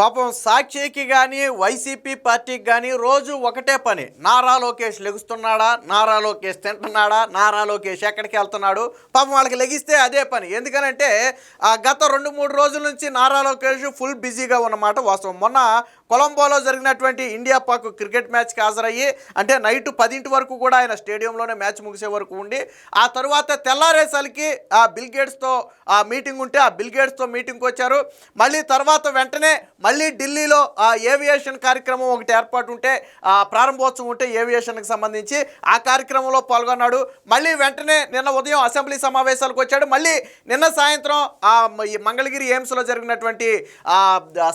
పాపం సాక్షికి కానీ వైసీపీ పార్టీకి కానీ రోజు ఒకటే పని. నారా లోకేష్ లెగుస్తున్నాడా? నారా లోకేష్ తింటున్నాడా? నారా లోకేష్ ఎక్కడికి వెళ్తున్నాడు? పాపం వాళ్ళకి లెగిస్తే అదే పని. ఎందుకనంటే ఆ గత రెండు మూడు రోజుల నుంచి నారా లోకేష్ ఫుల్ బిజీగా ఉన్నమాట వాస్తవం. మొన్న కొలంబోలో జరిగినటువంటి ఇండియా పాక్ క్రికెట్ మ్యాచ్కి హాజరయ్యి అంటే నైట్ పదింటి వరకు కూడా ఆయన స్టేడియంలోనే మ్యాచ్ ముగిసే వరకు ఉండి ఆ తర్వాత తెల్లారేసరికి ఆ బిల్ గేట్స్తో ఆ మీటింగ్ ఉంటే ఆ బిల్ గేట్స్తో మీటింగ్కి వచ్చారు. మళ్ళీ తర్వాత వెంటనే మళ్ళీ ఢిల్లీలో ఆ ఏవియేషన్ కార్యక్రమం ఒకటి ఏర్పాటు ఉంటే ఆ ప్రారంభోత్సవం ఉంటే ఏవియేషన్కి సంబంధించి ఆ కార్యక్రమంలో పాల్గొన్నాడు. మళ్ళీ వెంటనే నిన్న ఉదయం అసెంబ్లీ సమావేశాలకు వచ్చాడు. మళ్ళీ నిన్న సాయంత్రం ఆ ఈ మంగళగిరి ఎయిమ్స్లో జరిగినటువంటి ఆ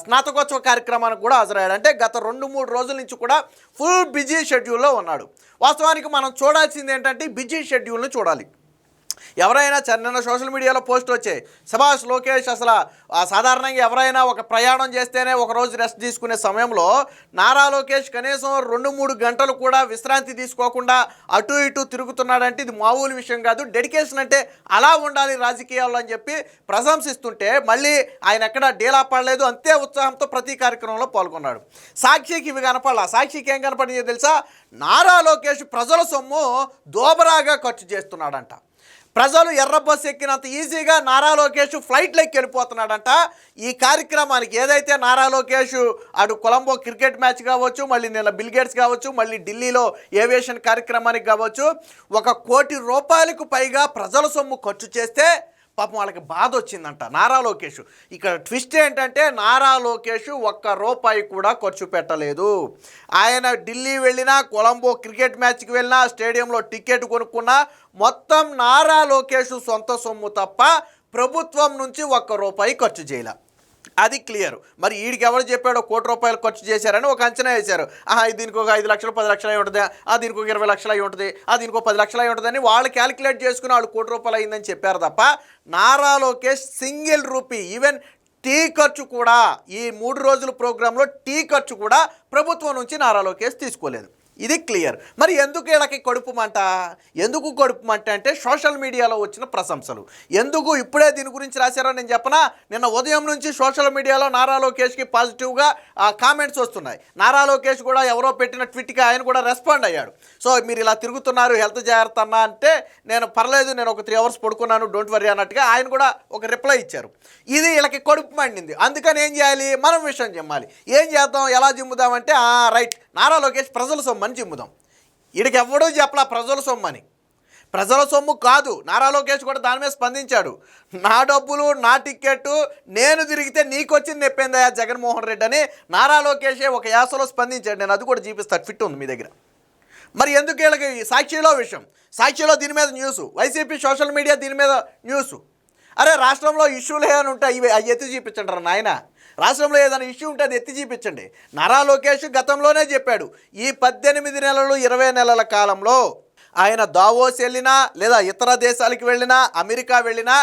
స్నాతకోత్సవ కార్యక్రమానికి కూడా హాజరయ్యాడు అంటే గత రెండు మూడు రోజుల నుంచి కూడా ఫుల్ బిజీ షెడ్యూల్లో ఉన్నాడు. వాస్తవానికి మనం చూడాల్సింది ఏంటంటే బిజీ షెడ్యూల్ని చూడాలి. ఎవరైనా చ- నిన్న సోషల్ మీడియాలో పోస్ట్ వచ్చాయి. సుభాష్ లోకేష్ అసలు సాధారణంగా ఎవరైనా ఒక ప్రయాణం చేస్తేనే ఒక రోజు రెస్ట్ తీసుకునే సమయంలో నారా లోకేష్ కనీసం రెండు మూడు గంటలు కూడా విశ్రాంతి తీసుకోకుండా అటు ఇటు తిరుగుతున్నాడంటే ఇది మామూలు విషయం కాదు. డెడికేషన్ అంటే అలా ఉండాలి రాజకీయాల్లో అని చెప్పి ప్రశంసిస్తుంటే మళ్ళీ ఆయన ఎక్కడ డీలా పడలేదు. అంతే ఉత్సాహంతో ప్రతి కార్యక్రమంలో పాల్గొన్నాడు. సాక్షికి ఇవి కనపడాల. సాక్షికి ఏం కనపడిందో తెలుసా? నారా లోకేష్ ప్రజల సొమ్ము దోబరాగా ఖర్చు చేస్తున్నాడంట. ప్రజలు ఎర్ర బస్సు ఎక్కినంత ఈజీగా నారా లోకేష్ ఫ్లైట్లో వెళ్ళిపోతున్నాడంట. ఈ కార్యక్రమానికి ఏదైతే నారా లోకేష్ అటు కొలంబో క్రికెట్ మ్యాచ్ కావచ్చు మళ్ళీ నిన్న బిల్గేట్స్ కావచ్చు మళ్ళీ ఢిల్లీలో ఏవియేషన్ కార్యక్రమానికి కావచ్చు ఒక కోటి రూపాయలకు పైగా ప్రజల సొమ్ము ఖర్చు చేస్తే పాపం వాళ్ళకి బాధ వచ్చిందంట. నారా లోకేష్. ఇక్కడ ట్విస్ట్ ఏంటంటే నారా లోకేష్ ఒక్క రూపాయి కూడా ఖర్చు పెట్టలేదు. ఆయన ఢిల్లీ వెళ్ళినా కొలంబో క్రికెట్ మ్యాచ్కి వెళ్ళినా స్టేడియంలో టికెట్ కొనుక్కున్నా మొత్తం నారా లోకేష్ సొంత సొమ్ము తప్ప ప్రభుత్వం నుంచి ఒక్క రూపాయి ఖర్చు చేయలే. అది క్లియర్. మరి వీడికి ఎవరు చెప్పాడో కోటి రూపాయలు ఖర్చు చేశారని ఒక అంచనా వేశారు. ఆహా దీనికి ఒక ఐదు లక్షలు పది లక్షలు అయి ఉంటుంది. ఆ దీనికి ఒక ఇరవై లక్షలు అయి ఉంటుంది. ఆ దీనికి ఒక పది లక్షలు అయి ఉంటుందని వాళ్ళు క్యాలిక్యులేట్ చేసుకుని వాళ్ళు కోటి రూపాయలు అయిందని చెప్పారు తప్ప Nara Lokesh single rupee even tea ఖర్చు కూడా ఈ మూడు రోజుల ప్రోగ్రాంలో టీ ఖర్చు కూడా ప్రభుత్వం నుంచి నారా లోకేష్ తీసుకోలేదు. ఇది క్లియర్. మరి ఎందుకు వీళ్ళకి కడుపు మంట? ఎందుకు కడుపు మంట అంటే సోషల్ మీడియాలో వచ్చిన ప్రశంసలు. ఎందుకు ఇప్పుడే దీని గురించి రాశారో నేను చెప్పనా? నిన్న ఉదయం నుంచి సోషల్ మీడియాలో నారా లోకేష్కి పాజిటివ్గా కామెంట్స్ వస్తున్నాయి. నారా లోకేష్ కూడా ఎవరో పెట్టిన ట్వీట్కి ఆయన కూడా రెస్పాండ్ అయ్యాడు. సో మీరు ఇలా తిరుగుతున్నారు హెల్త్ జాగ్రత్త అన్నా అంటే నేను పర్లేదు నేను ఒక త్రీ అవర్స్ పడుకున్నాను డోంట్ వరీ అన్నట్టుగా ఆయన కూడా ఒక రిప్లై ఇచ్చారు. ఇది వీళ్ళకి కడుపు మండింది. అందుకని ఏం చేయాలి? మనం విషయం చెప్పాలి. ఏం చేద్దాం? ఎలా జిమ్ముదామంటే రైట్. నారా లోకేష్ ప్రజల సొమ్మని చిమ్ముదాం. వీడికి ఎవడూ చెప్పలా ప్రజల సొమ్మని. ప్రజల సొమ్ము కాదు. నారా లోకేష్ కూడా దాని మీద స్పందించాడు. నా డబ్బులు నా టిక్కెట్టు నేను తిరిగితే నీకు వచ్చింది నెప్పిందయా జగన్మోహన్ రెడ్డి అని నారా లోకేషే ఒక యాసలో స్పందించాడు. నేను అది కూడా చూపిస్తాను. ఫిట్ ఉంది మీ దగ్గర. మరి ఎందుకు వీళ్ళకి సాక్షిలో విషయం? సాక్షిలో దీని మీద న్యూస్. వైసీపీ సోషల్ మీడియా దీని మీద న్యూస్. అరే రాష్ట్రంలో ఇష్యూలు ఏమైనా ఉంటాయి? ఇవి అవి ఎత్తి చూపించండి రా నాయన. రాష్ట్రంలో ఏదైనా ఇష్యూ ఉంటే అది ఎత్తి చూపించండి. నారా లోకేష్ గతంలోనే చెప్పాడు ఈ పద్దెనిమిది నెలలు ఇరవై నెలల కాలంలో ఆయన దావోస్ వెళ్ళినా లేదా ఇతర దేశాలకు వెళ్ళినా అమెరికా వెళ్ళినా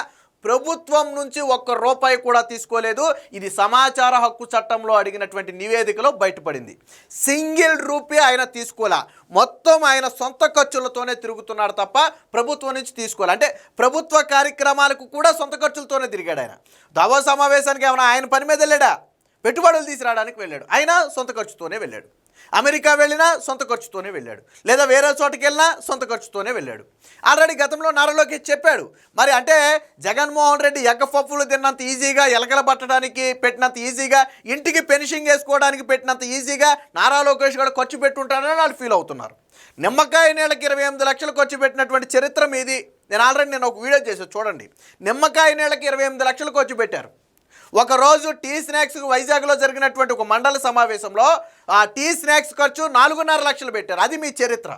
ప్రభుత్వం నుంచి ఒక్క రూపాయి కూడా తీసుకోలేదు. ఇది సమాచార హక్కు చట్టంలో అడిగినటువంటి నివేదికలో బయటపడింది. సింగిల్ రూపీ ఆయన తీసుకోలే. మొత్తం ఆయన సొంత ఖర్చులతోనే తిరుగుతున్నాడు తప్ప ప్రభుత్వం నుంచి తీసుకోవాలి అంటే ప్రభుత్వ కార్యక్రమాలకు కూడా సొంత ఖర్చులతోనే తిరిగాడు ఆయన. దావో సమావేశానికి ఏమైనా ఆయన పని మీద వెళ్ళాడా? పెట్టుబడులు తీసుకురావడానికి వెళ్ళాడు. ఆయన సొంత ఖర్చుతోనే వెళ్ళాడు. అమెరికా వెళ్ళినా సొంత ఖర్చుతోనే వెళ్ళాడు. లేదా వేరే చోటకి వెళ్ళినా సొంత ఖర్చుతోనే వెళ్ళాడు. ఆల్రెడీ గతంలో నారలోకి చెప్పాడు. మరి అంటే జగన్మోహన్ రెడ్డి ఎగ్గపప్పులు తిన్నంత ఈజీగా ఎలకల పట్టడానికి పెట్టినంత ఈజీగా ఇంటికి పెన్షింగ్ వేసుకోవడానికి పెట్టినంత ఈజీగా నారా లోకేష్ కూడా ఖర్చు పెట్టుంటాడని వాళ్ళు ఫీల్ అవుతున్నారు. నిమ్మకాయ నీళ్ళకి ఇరవై ఎనిమిది లక్షలు ఖర్చు పెట్టినటువంటి చరిత్ర మీది. నేను ఆల్రెడీ నేను ఒక వీడియో చేశాను చూడండి. నిమ్మకాయ నీళ్ళకి ఇరవై ఎనిమిది లక్షలు ఖర్చు పెట్టారు. ఒకరోజు టీ స్నాక్స్ వైజాగ్లో జరిగినటువంటి ఒక మండల సమావేశంలో ఆ టీ స్నాక్స్ ఖర్చు నాలుగున్నర లక్షలు పెట్టారు. అది మీ చరిత్ర.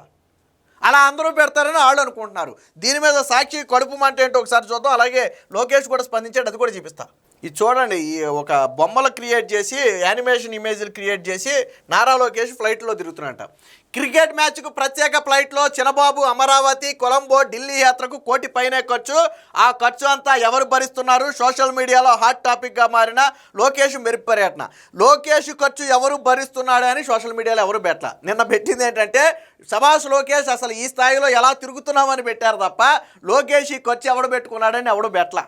అలా అందరూ పెడతారని వాళ్ళు అనుకుంటున్నారు. దీని మీద సాక్షి కడుపు మంట ఏంటో ఒకసారి చూద్దాం. అలాగే లోకేష్ కూడా స్పందించాడు. అది కూడా చూపిస్తా. ఇది చూడండి ఈ ఒక బొమ్మలు క్రియేట్ చేసి యానిమేషన్ ఇమేజ్లు క్రియేట్ చేసి నారా లోకేష్ ఫ్లైట్లో తిరుగుతున్నట క్రికెట్ మ్యాచ్కు ప్రత్యేక ఫ్లైట్లో చినబాబు అమరావతి కొలంబో ఢిల్లీ యాత్రకు కోటి పైనే ఖర్చు. ఆ ఖర్చు అంతా ఎవరు భరిస్తున్నారు? సోషల్ మీడియాలో హాట్ టాపిక్గా మారిన లోకేష్ మెరుపు పర్యటన లోకేష్ ఖర్చు ఎవరు భరిస్తున్నాడు అని సోషల్ మీడియాలో ఎవరు పెట్టల? నిన్న పెట్టింది ఏంటంటే సభాష్ లోకేష్ అసలు ఈ స్థాయిలో ఎలా తిరుగుతున్నామని పెట్టారు తప్ప లోకేష్ ఈ ఖర్చు ఎవడు పెట్టుకున్నాడని ఎవడు పెట్టల?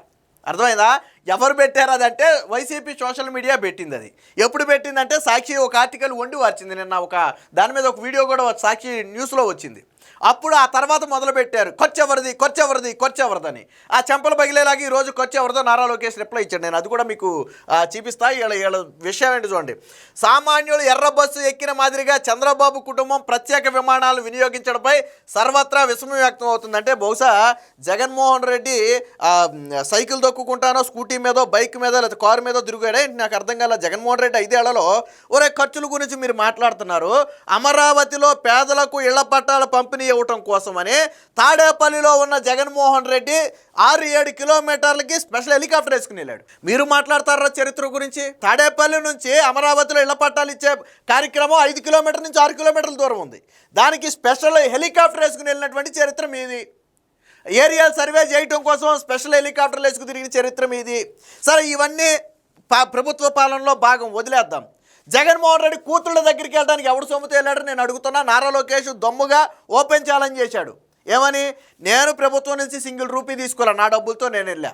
అర్థమైందా? ఎవరు పెట్టారు అదంటే వైసీపీ సోషల్ మీడియా పెట్టింది అది ఎప్పుడు పెట్టిందంటే సాక్షి ఒక ఆర్టికల్ వండి వచ్చింది నిన్న ఒక దాని మీద ఒక వీడియో కూడా సాక్షి న్యూస్లో వచ్చింది. అప్పుడు ఆ తర్వాత మొదలు పెట్టారు. కొచ్చెవరిది కొచ్చెవరిది కొచ్చెవరిదని ఆ చెంపలు పగిలేలాగా ఈ రోజు కొచ్చెవరిదో నారా లోకేష్ రిప్లై ఇచ్చాడు. నేను అది కూడా మీకు చూపిస్తా. వీళ్ళ వీళ్ళ విషయం ఏంటి చూడండి. సామాన్యులు ఎర్ర బస్సు ఎక్కిన మాదిరిగా చంద్రబాబు కుటుంబం ప్రత్యేక విమానాలు వినియోగించడంపై సర్వత్రా విషమం వ్యక్తం అవుతుందంటే బహుశా జగన్మోహన్ రెడ్డి సైకిల్ దొక్కుకుంటానో స్కూటీ మీదో బైక్ మీద లేదా కారు మీద తిరిగాడే నాకు అర్థం కాల. జగన్మోహన్ రెడ్డి ఐదేళ్ళలో ఒరే ఖర్చుల గురించి మీరు మాట్లాడుతున్నారు. అమరావతిలో పేదలకు ఇళ్ళ పట్టాల పంపిణీ ఇవ్వటం కోసమని తాడేపల్లిలో ఉన్న జగన్మోహన్ రెడ్డి ఆరు ఏడు కిలోమీటర్లకి స్పెషల్ హెలికాప్టర్ వేసుకుని వెళ్ళాడు. మీరు మాట్లాడతారా చరిత్ర గురించి? తాడేపల్లి నుంచి అమరావతిలో ఇళ్ళ పట్టాలు ఇచ్చే కార్యక్రమం ఐదు కిలోమీటర్ నుంచి ఆరు కిలోమీటర్ల దూరం ఉంది. దానికి స్పెషల్ హెలికాప్టర్ వేసుకుని వెళ్ళినటువంటి చరిత్ర మీది. ఏరియల్ సర్వే చేయటం కోసం స్పెషల్ హెలికాప్టర్లు వేసుకు తిరిగిన చరిత్ర మీది. సరే ఇవన్నీ పా- ప్రభుత్వ పాలనలో భాగం వదిలేద్దాం. జగన్మోహన్ రెడ్డి కూతుళ్ళ దగ్గరికి వెళ్ళడానికి ఎవడు సొమ్ముతో వెళ్ళాడు నేను అడుగుతున్నా. నారా లోకేష్ దమ్ముగా ఓపెన్ ఛాలెంజ్ చేశాడు. ఏమని? నేను ప్రభుత్వం నుంచి సింగిల్ రూపీ తీసుకోలే నా డబ్బులతో నేను వెళ్ళా.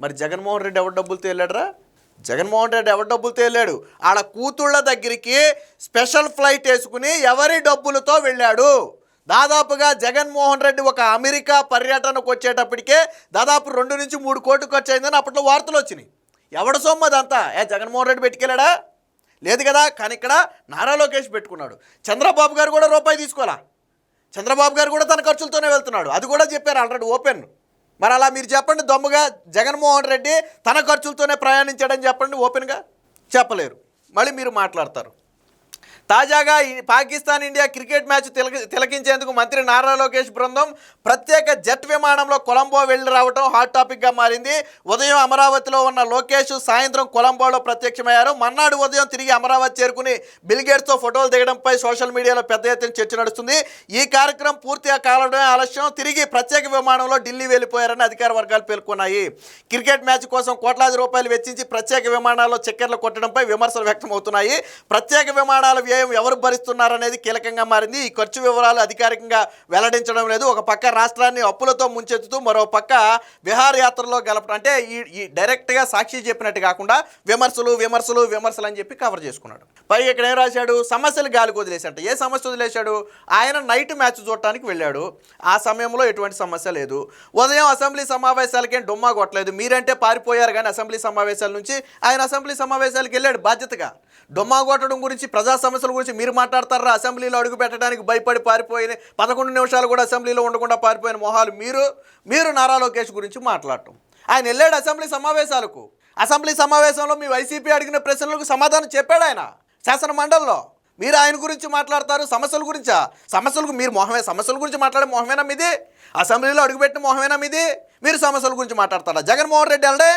మరి జగన్మోహన్ రెడ్డి ఎవరి డబ్బులతో వెళ్ళాడరా? జగన్మోహన్ రెడ్డి ఎవరి డబ్బులతో వెళ్ళాడు? ఆడ కూతుళ్ళ దగ్గరికి స్పెషల్ ఫ్లైట్ వేసుకుని ఎవరి డబ్బులతో వెళ్ళాడు? దాదాపుగా జగన్మోహన్ రెడ్డి ఒక అమెరికా పర్యటనకు వచ్చేటప్పటికే దాదాపు రెండు నుంచి మూడు కోట్లు ఖర్చు అయిందని అప్పట్లో వార్తలు వచ్చినాయి. ఎవడ సొమ్ము అదంతా? ఏ జగన్మోహన్ రెడ్డి పెట్టుకెళ్ళాడా? లేదు కదా కానీ ఇక్కడ నారా లోకేష్ పెట్టుకున్నాడు. చంద్రబాబు గారు కూడా రూపాయి తీసుకోవాలా? చంద్రబాబు గారు కూడా తన ఖర్చులతోనే వెళ్తున్నాడు. అది కూడా చెప్పారు ఆల్రెడీ ఓపెన్. మరి అలా మీరు చెప్పండి దమ్ముగా జగన్మోహన్ రెడ్డి తన ఖర్చులతోనే ప్రయాణించాడని చెప్పండి ఓపెన్గా? చెప్పలేరు. మళ్ళీ మీరు మాట్లాడతారు. తాజాగా ఈ పాకిస్తాన్ ఇండియా క్రికెట్ మ్యాచ్ తిలక తిలకించేందుకు మంత్రి నారా లోకేష్ బృందం ప్రత్యేక జెట్ విమానంలో కొలంబో వెళ్ళి రావడం హాట్ టాపిక్గా మారింది. ఉదయం అమరావతిలో ఉన్న లోకేష్ సాయంత్రం కొలంబోలో ప్రత్యక్షమయ్యారు. మన్నాడు ఉదయం తిరిగి అమరావతి చేరుకుని బిల్గేట్స్తో ఫోటోలు దిగడంపై సోషల్ మీడియాలో పెద్ద ఎత్తున చర్చ నడుస్తుంది. ఈ కార్యక్రమం పూర్తిగా కాలడమే ఆలస్యం. తిరిగి ప్రత్యేక విమానంలో ఢిల్లీ వెళ్ళిపోయారని అధికార వర్గాలు పేర్కొన్నాయి. క్రికెట్ మ్యాచ్ కోసం కోట్లాది రూపాయలు వెచ్చించి ప్రత్యేక విమానాల్లో చక్కెర్లు కొట్టడంపై విమర్శలు వ్యక్తమవుతున్నాయి. ప్రత్యేక విమానాల వ్యయ ఎవరు భరిస్తున్నారనేది కీలకంగా మారింది. ఈ ఖర్చు వివరాలు అధికారికంగా వెల్లడించడం లేదు. ఒక పక్క రాష్ట్రాన్ని అప్పులతో ముంచెత్తుతూ మరో పక్క విహారయాత్రలో గెలపడం అంటే ఈ ఈ డైరెక్ట్గా సాక్షి చెప్పినట్టు కాకుండా విమర్శలు విమర్శలు విమర్శలు అని చెప్పి కవర్ చేసుకున్నాడు. పైగా ఇక్కడ ఏం రాశాడు? సమస్యలు గాలికి వదిలేశాడు ఏ సమస్య వదిలేశాడు? ఆయన నైట్ మ్యాచ్ చూడటానికి వెళ్ళాడు. ఆ సమయంలో ఎటువంటి సమస్య లేదు. ఉదయం అసెంబ్లీ సమావేశాలకేం డొమ్మా కొట్టలేదు. మీరంటే పారిపోయారు కానీ అసెంబ్లీ సమావేశాల నుంచి ఆయన అసెంబ్లీ సమావేశాలకు వెళ్ళాడు బాధ్యతగా. డొమ్మా కొట్టడం గురించి ప్రజా సమస్యల గురించి మీరు మాట్లాడతారా? అసెంబ్లీలో అడుగు పెట్టడానికి భయపడి పారిపోయిన పదకొండు నిమిషాలు కూడా అసెంబ్లీలో ఉండకుండా పారిపోయిన మొహాలు మీరు మీరు నారా లోకేష్ గురించి మాట్లాడటం. ఆయన వెళ్ళాడు అసెంబ్లీ సమావేశాలకు. అసెంబ్లీ సమావేశంలో మీ వైసీపీ అడిగిన ప్రశ్నలకు సమాధానం చెప్పాడు ఆయన శాసన మండలిలో. మీరు ఆయన గురించి మాట్లాడతారు సమస్యల గురించా? సమస్యలకు మీరు మొహమే సమస్యల గురించి మాట్లాడే మొహమేనా మీది? అసెంబ్లీలో అడుగుపెట్టిన మొహమేనా మీది? మీరు సమస్యల గురించి మాట్లాడతారా? జగన్మోహన్ రెడ్డి వెళ్ళడే?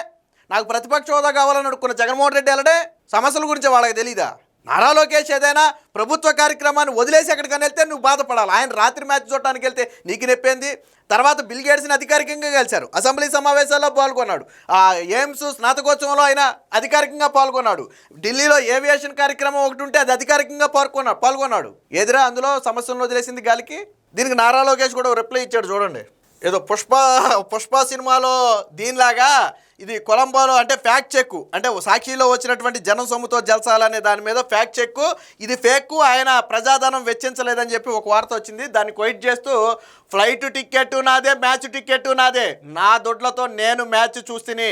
నాకు ప్రతిపక్ష హోదా కావాలని అడుక్కున్న జగన్మోహన్ రెడ్డి వెళ్ళడే? సమస్యల గురించి వాళ్ళకి తెలీదా? నారా లోకేష్ ఏదైనా ప్రభుత్వ కార్యక్రమాన్ని వదిలేసి ఎక్కడికైనా వెళ్తే నువ్వు బాధపడాలి. ఆయన రాత్రి మ్యాచ్ చూడటానికి వెళ్తే నీకు నొప్పింది? తర్వాత బిల్ గేట్స్ని అధికారికంగా కలిశారు అసెంబ్లీ సమావేశాల్లో పాల్గొన్నాడు. ఆ ఎయిమ్స్ స్నాతకోత్సవంలో ఆయన అధికారికంగా పాల్గొన్నాడు. ఢిల్లీలో ఏవియేషన్ కార్యక్రమం ఒకటి ఉంటే అది అధికారికంగా పాల్గొన్నాడు. పాల్గొన్నాడు. ఎదురా అందులో సమస్యలను వదిలేసింది గాలికి? దీనికి నారా లోకేష్ కూడా రిప్లై ఇచ్చాడు చూడండి. ఏదో పుష్ప పుష్ప సినిమాలో దీనిలాగా ఇది కొలంబోలో అంటే ఫ్యాక్ట్ చెక్ అంటే సాక్షిలో వచ్చినటువంటి జనం సొమ్ముతో జలసాలనే దాని మీద ఫ్యాక్ట్ చెక్ ఇది ఫేక్ ఆయన ప్రజాధనం వెచ్చించలేదని చెప్పి ఒక వార్త వచ్చింది. దాన్ని క్వైట్ చేస్తూ ఫ్లైట్ టికెట్ నాదే మ్యాచ్ టికెట్ నాదే. నా దుడ్లతో నేను మ్యాచ్ చూస్తేని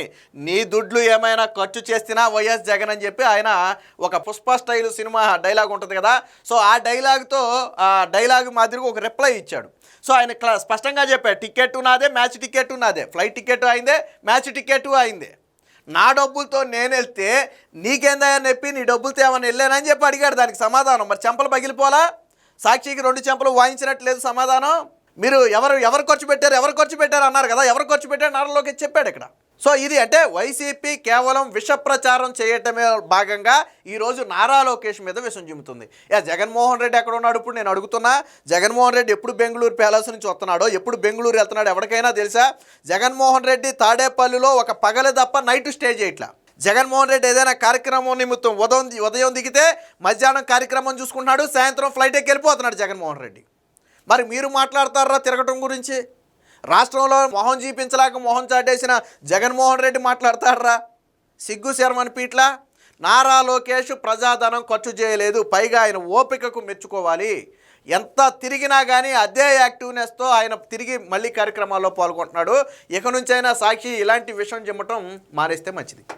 నీ దుడ్లు ఏమైనా ఖర్చు చేసినా వైఎస్ జగన్ అని చెప్పి ఆయన ఒక పుష్ప స్టైల్ సినిమా డైలాగ్ ఉంటుంది కదా. సో ఆ డైలాగ్తో ఆ డైలాగ్ మాదిరిగా ఒక రిప్లై ఇచ్చాడు. సో ఆయన స్పష్టంగా చెప్పాడు టికెట్ నాదే మ్యాచ్ టికెట్ నాదే. ఫ్లైట్ టికెట్ అయిందే మ్యాచ్ టికెట్ అయిందే. నా డబ్బులతో నేను వెళ్తే నీకేందయ్యా నొప్పి నీ డబ్బులతో ఏమైనా వెళ్ళానని చెప్పి అడిగాడు. దానికి సమాధానం మరి చెంపలు పగిలిపోలా? సాక్షికి రెండు చెంపలు వాయించినట్లేదు సమాధానం? మీరు ఎవరు ఎవరు ఖర్చు పెట్టారు ఎవరు ఖర్చు పెట్టారు? అన్నారు కదా ఎవరు ఖర్చు పెట్టారు? నారలోకి చెప్పాడు ఇక్కడ. సో ఇది అంటే వైసీపీ కేవలం విష ప్రచారం చేయటమే భాగంగా ఈరోజు నారా లోకేష్ మీద విషం చిమ్ముతుంది. యా జగన్మోహన్ రెడ్డి ఎక్కడ ఉన్నాడు ఇప్పుడు? నేను అడుగుతున్నా జగన్మోహన్ రెడ్డి ఎప్పుడు బెంగళూరు ప్యాలెస్ నుంచి వస్తున్నాడో ఎప్పుడు బెంగళూరు వెళ్తున్నాడు ఎవరికైనా తెలుసా? జగన్మోహన్ రెడ్డి తాడేపల్లిలో ఒక పగలు తప్ప నైట్ స్టే చేయట్లా. జగన్మోహన్ రెడ్డి ఏదైనా కార్యక్రమం నిమిత్తం ఉదయం ఉదయం దిగితే మధ్యాహ్నం కార్యక్రమం చూసుకుంటున్నాడు సాయంత్రం ఫ్లైట్ ఎక్కి వెళ్ళిపోతున్నాడు జగన్మోహన్ రెడ్డి. మరి మీరు మాట్లాడతారా తిరగటం గురించి? రాష్ట్రంలో మొహం చూపించలేక మొహం చాటేసిన జగన్మోహన్ రెడ్డి మాట్లాడతాడరా? సిగ్గు శర్మని పీట్ల నారా లోకేష్ ప్రజాధనం ఖర్చు చేయలేదు పైగా ఆయన ఓపికకు మెచ్చుకోవాలి. ఎంత తిరిగినా కానీ అదే యాక్టివ్నెస్తో ఆయన తిరిగి మళ్ళీ కార్యక్రమాల్లో పాల్గొంటున్నాడు. ఇక నుంచైనా సాక్షి ఇలాంటి విషయం చెప్పటం మానేస్తే మంచిది.